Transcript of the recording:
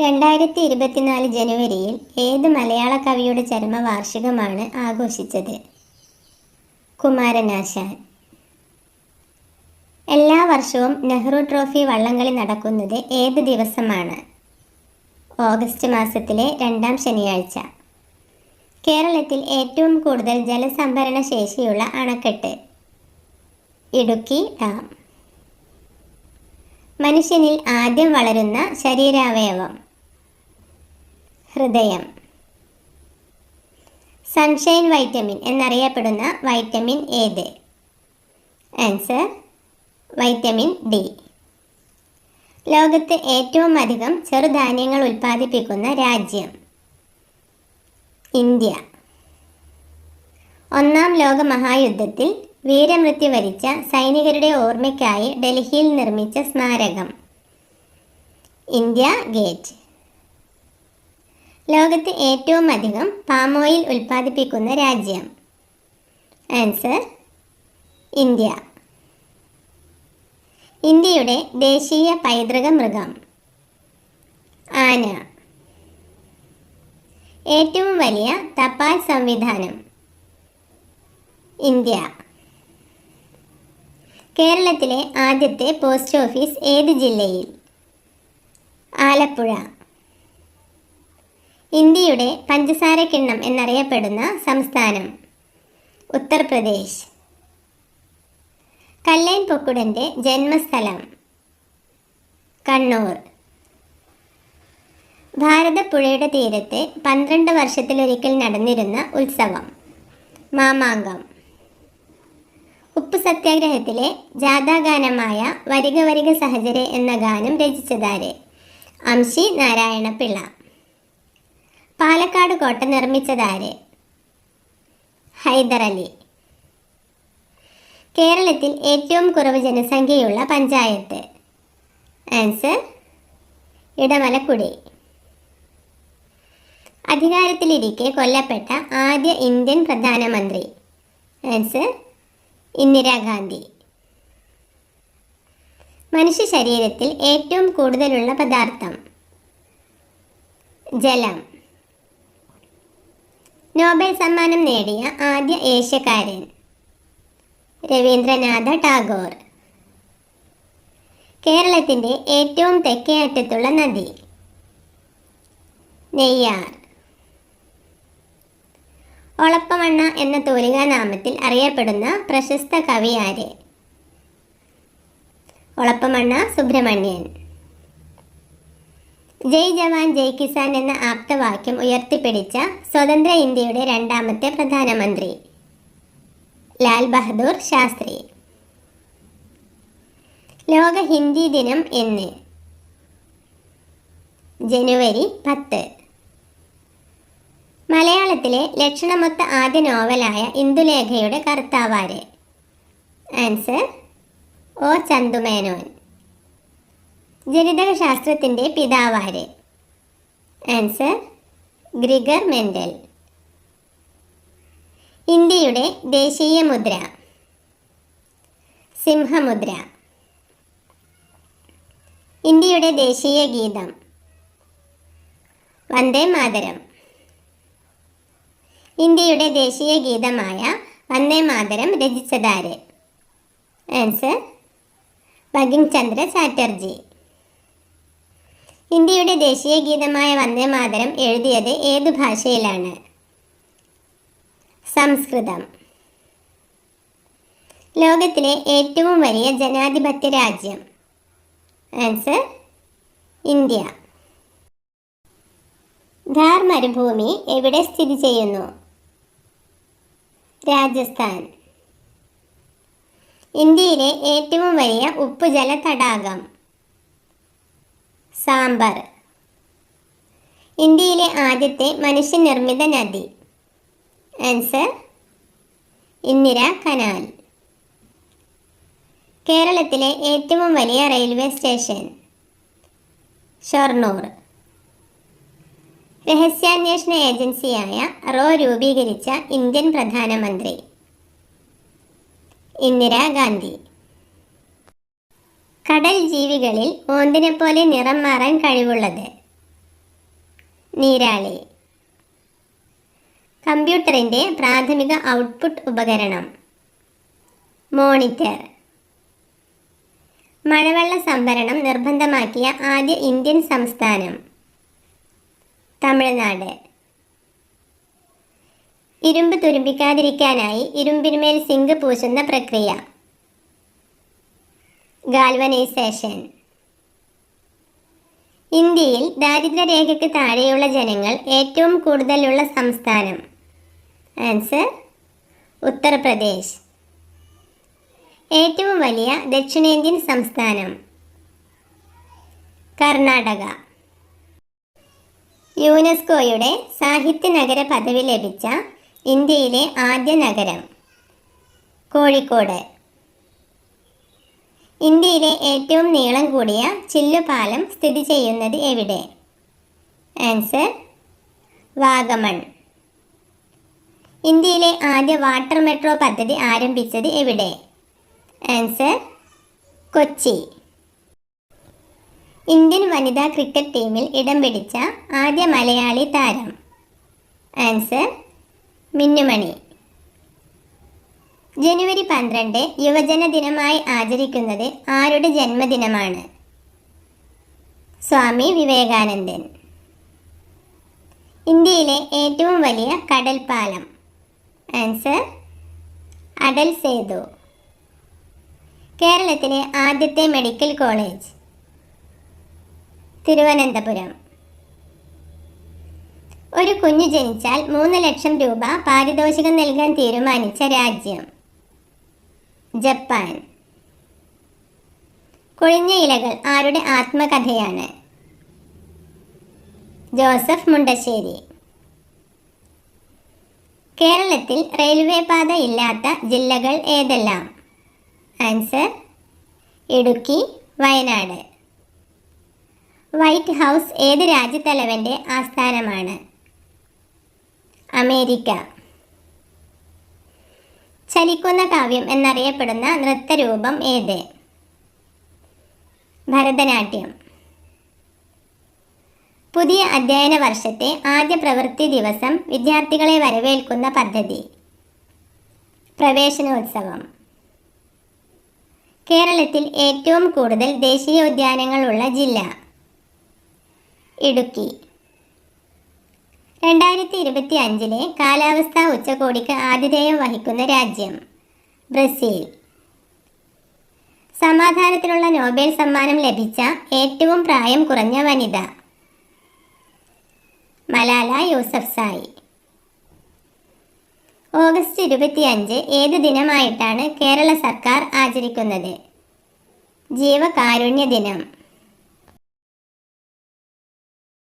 രണ്ടായിരത്തി ഇരുപത്തിനാല് ജനുവരിയിൽ ഏത് മലയാള കവിയുടെ ചരമവാർഷികമാണ് ആഘോഷിച്ചത്? കുമാരനാശാൻ. എല്ലാ വർഷവും നെഹ്റു ട്രോഫി വള്ളംകളി നടക്കുന്നത് ഏത് ദിവസമാണ്? ഓഗസ്റ്റ് മാസത്തിലെ രണ്ടാം ശനിയാഴ്ച. കേരളത്തിൽ ഏറ്റവും കൂടുതൽ ജലസംഭരണ ശേഷിയുള്ള അണക്കെട്ട്. ഇടുക്കി ഡാം. മനുഷ്യനിൽ ആദ്യം വളരുന്ന ശരീരാവയവം. ഹൃദയം. സൺഷൈൻ വൈറ്റമിൻ എന്നറിയപ്പെടുന്ന വൈറ്റമിൻ ഏത്? ആൻസർ വൈറ്റമിൻ ഡി ലോകത്ത് ഏറ്റവും അധികം ചെറുധാന്യങ്ങൾ ഉൽപ്പാദിപ്പിക്കുന്ന രാജ്യം ഇന്ത്യ. ഒന്നാം ലോക മഹായുദ്ധത്തിൽ വീരമൃത്യു വരിച്ച സൈനികരുടെ ഓർമ്മയ്ക്കായി ഡൽഹിയിൽ നിർമ്മിച്ച സ്മാരകം. India Gate. ലോകത്ത് ഏറ്റവും അധികം പാം ഓയിൽ ഉൽപ്പാദിപ്പിക്കുന്ന രാജ്യം? Answer India. ഇന്ത്യയുടെ ദേശീയ പൈതൃക മൃഗം? ആന. ഏറ്റവും വലിയ തപാൽ സംവിധാനം? ഇന്ത്യ. കേരളത്തിലെ ആദ്യത്തെ പോസ്റ്റ് ഓഫീസ് ഏത് ജില്ലയിൽ? ആലപ്പുഴ. ഇന്ത്യയുടെ പഞ്ചസാര കിണ്ണം എന്നറിയപ്പെടുന്ന സംസ്ഥാനം ഉത്തർപ്രദേശ്. കല്ലൈൻ പൊക്കുടന്റെ ജന്മസ്ഥലം കണ്ണൂർ. ഭാരതപ്പുഴയുടെ തീരത്ത് പന്ത്രണ്ട് വർഷത്തിലൊരിക്കൽ നടന്നിരുന്ന ഉത്സവം മാമാങ്കം. ഉപ്പ് സത്യാഗ്രഹത്തിലെ ജാഥാഗാനമായ വരിക വരിക സഹചരെ എന്ന ഗാനം രചിച്ചതാരെ? അംശി നാരായണ പിള്ള പാലക്കാട് കോട്ട നിർമ്മിച്ചതാര്? ഹൈദരലി കേരളത്തിൽ ഏറ്റവും കുറവ് ജനസംഖ്യയുള്ള പഞ്ചായത്ത്. ആൻസർ ഇടമലക്കുടി. അധികാരത്തിലിരിക്കെ കൊല്ലപ്പെട്ട ആദ്യ ഇന്ത്യൻ പ്രധാനമന്ത്രി. ആൻസർ ഇന്ദിരാഗാന്ധി. മനുഷ്യ ശരീരത്തിൽ ഏറ്റവും കൂടുതലുള്ള പദാർത്ഥം. ജലം. നോബൽ സമ്മാനം നേടിയ ആദ്യ ഏഷ്യക്കാരൻ രവീന്ദ്രനാഥ ടാഗോർ. കേരളത്തിന്റെ ഏറ്റവും തെക്കേ അറ്റത്തുള്ള നദി നെയ്യാർ. ഒളപ്പമണ്ണ എന്ന തൂലികാ നാമത്തിൽ അറിയപ്പെടുന്ന പ്രശസ്ത കവി ആര് ഒളപ്പമണ്ണ സുബ്രഹ്മണ്യൻ. ജയ് ജവാൻ ജയ് കിസാൻ എന്ന ആപ്തവാക്യം ഉയർത്തിപ്പിടിച്ച സ്വതന്ത്ര ഇന്ത്യയുടെ രണ്ടാമത്തെ പ്രധാനമന്ത്രി. ലാൽ ബഹദൂർ ശാസ്ത്രി. ലോക ഹിന്ദി ദിനം എന്ന് ജനുവരി പത്ത്. മലയാളത്തിലെ ലക്ഷണമൊത്ത ആദ്യ നോവലായ ഇന്ദുലേഖയുടെ കർത്താവാര്. Answer O Chandu Menon. ജനിതക ശാസ്ത്രത്തിന്റെ പിതാവാര്? Answer Gregor Mendel. ഇന്ത്യയുടെ ദേശീയ മുദ്ര. സിംഹമുദ്ര. ഇന്ത്യയുടെ ദേശീയ ഗീതം. വന്ദേ മാതരം. ഇന്ത്യയുടെ ദേശീയ ഗീതമായ വന്ദേ മാതരം രചിച്ചതാര്? ആൻസർ ബങ്കിം ചന്ദ്ര ചാറ്റർജി. ഇന്ത്യയുടെ ദേശീയ ഗീതമായ വന്ദേ മാതരം എഴുതിയത് ഏതു ഭാഷയിലാണ്? സംസ്കൃതം. ലോകത്തിലെ ഏറ്റവും വലിയ ജനാധിപത്യ രാജ്യം. Answer India. ധാർ മരുഭൂമി എവിടെ സ്ഥിതി ചെയ്യുന്നു? രാജസ്ഥാൻ. ഇന്ത്യയിലെ ഏറ്റവും വലിയ ഉപ്പുജല തടാകം സാമ്പർ. ഇന്ത്യയിലെ ആദ്യത്തെ മനുഷ്യനിർമ്മിത നദി. Answer Indira canal. കേരളത്തിലെ ഏറ്റവും വലിയ റെയിൽവേ സ്റ്റേഷൻ ഷൊർണൂർ. രഹസ്യാന്വേഷണ ഏജൻസിയായ റോ രൂപീകരിച്ച ഇന്ത്യൻ പ്രധാനമന്ത്രി ഇന്ദിരാഗാന്ധി കടൽ ജീവികളിൽ ഓന്തിനെ പോലെ നിറം മാറാൻ കഴിവുള്ളത്. നീരാളി. കമ്പ്യൂട്ടറിന്റെ പ്രാഥമിക ഔട്ട്പുട്ട് ഉപകരണം. മോണിറ്റർ. മഴവെള്ള സംഭരണം നിർബന്ധമാക്കിയ ആദ്യ ഇന്ത്യൻ സംസ്ഥാനം. തമിഴ്നാട്. ഇരുമ്പ് തുരുമ്പിക്കാതിരിക്കാനായി ഇരുമ്പിന്മേൽ സിങ്ക് പൂശുന്ന പ്രക്രിയ. ഗാൽവനൈസേഷൻ. ഇന്ത്യയിൽ ദാരിദ്ര്യരേഖയ്ക്ക് താഴെയുള്ള ജനങ്ങൾ ഏറ്റവും കൂടുതലുള്ള സംസ്ഥാനം. ആൻസർ ഉത്തർപ്രദേശ്. ഏറ്റവും വലിയ ദക്ഷിണേന്ത്യൻ സംസ്ഥാനം കർണാടക. യുനെസ്കോയുടെ സാഹിത്യ നഗര പദവി ലഭിച്ച ഇന്ത്യയിലെ ആദ്യ നഗരം കോഴിക്കോട്. ഇന്ത്യയിലെ ഏറ്റവും നീളം കൂടിയ ചില്ലുപാലം സ്ഥിതി ചെയ്യുന്നത് എവിടെ? ആൻസർ വാഗമൺ. ഇന്ത്യയിലെ ആദ്യ വാട്ടർ മെട്രോ പദ്ധതി ആരംഭിച്ചത് എവിടെ? ആൻസർ കൊച്ചി. ഇന്ത്യൻ വനിതാ ക്രിക്കറ്റ് ടീമിൽ ഇടം പിടിച്ച ആദ്യ മലയാളി താരം. ആൻസർ മിന്നുമണി. ജനുവരി പന്ത്രണ്ട് യുവജന ദിനമായി ആചരിക്കുന്നത് ആരുടെ ജന്മദിനമാണ്? സ്വാമി വിവേകാനന്ദൻ. ഇന്ത്യയിലെ ഏറ്റവും വലിയ കടൽ പാലം ആൻസർ അടൽ സേതു. കേരളത്തിലെ ആദ്യത്തെ മെഡിക്കൽ കോളേജ് തിരുവനന്തപുരം. ഒരു കുഞ്ഞു ജനിച്ചാൽ മൂന്ന് ലക്ഷം രൂപ പാരിതോഷികം നൽകാൻ തീരുമാനിച്ച രാജ്യം. ജപ്പാൻ. കൊഴിഞ്ഞ ഇലകൾ ആരുടെ ആത്മകഥയാണ്? ജോസഫ് മുണ്ടശ്ശേരി. കേരളത്തിൽ റെയിൽവേ പാത ഇല്ലാത്ത ജില്ലകൾ ഏതെല്ലാം? Answer Idukki Wayanad. White House ഏത് രാജ്യത്തലവന്റെ ആസ്ഥാനമാണ്? അമേരിക്ക. ചലിക്കുന്ന കാവ്യം എന്നറിയപ്പെടുന്ന നൃത്തരൂപം ഏത്? ഭരതനാട്യം. പുതിയ അധ്യയന വർഷത്തെ ആദ്യ പ്രവൃത്തി ദിവസം വിദ്യാർത്ഥികളെ വരവേൽക്കുന്ന പദ്ധതി. പ്രവേശനോത്സവം. കേരളത്തിൽ ഏറ്റവും കൂടുതൽ ദേശീയോദ്യാനങ്ങളുള്ള ജില്ല. ഇടുക്കി. രണ്ടായിരത്തി ഇരുപത്തി അഞ്ചിലെ കാലാവസ്ഥാ ഉച്ചകോടിക്ക് ആതിഥേയം വഹിക്കുന്ന രാജ്യം ബ്രസീൽ. സമാധാനത്തിനുള്ള നോബൽ സമ്മാനം ലഭിച്ച ഏറ്റവും പ്രായം കുറഞ്ഞ വനിത മലാല യൂസഫ്സായി ഓഗസ്റ്റ് ഇരുപത്തിയഞ്ച് ഏത് ദിനമായിട്ടാണ് കേരള സർക്കാർ ആചരിക്കുന്നത്? ജീവകാരുണ്യ ദിനം.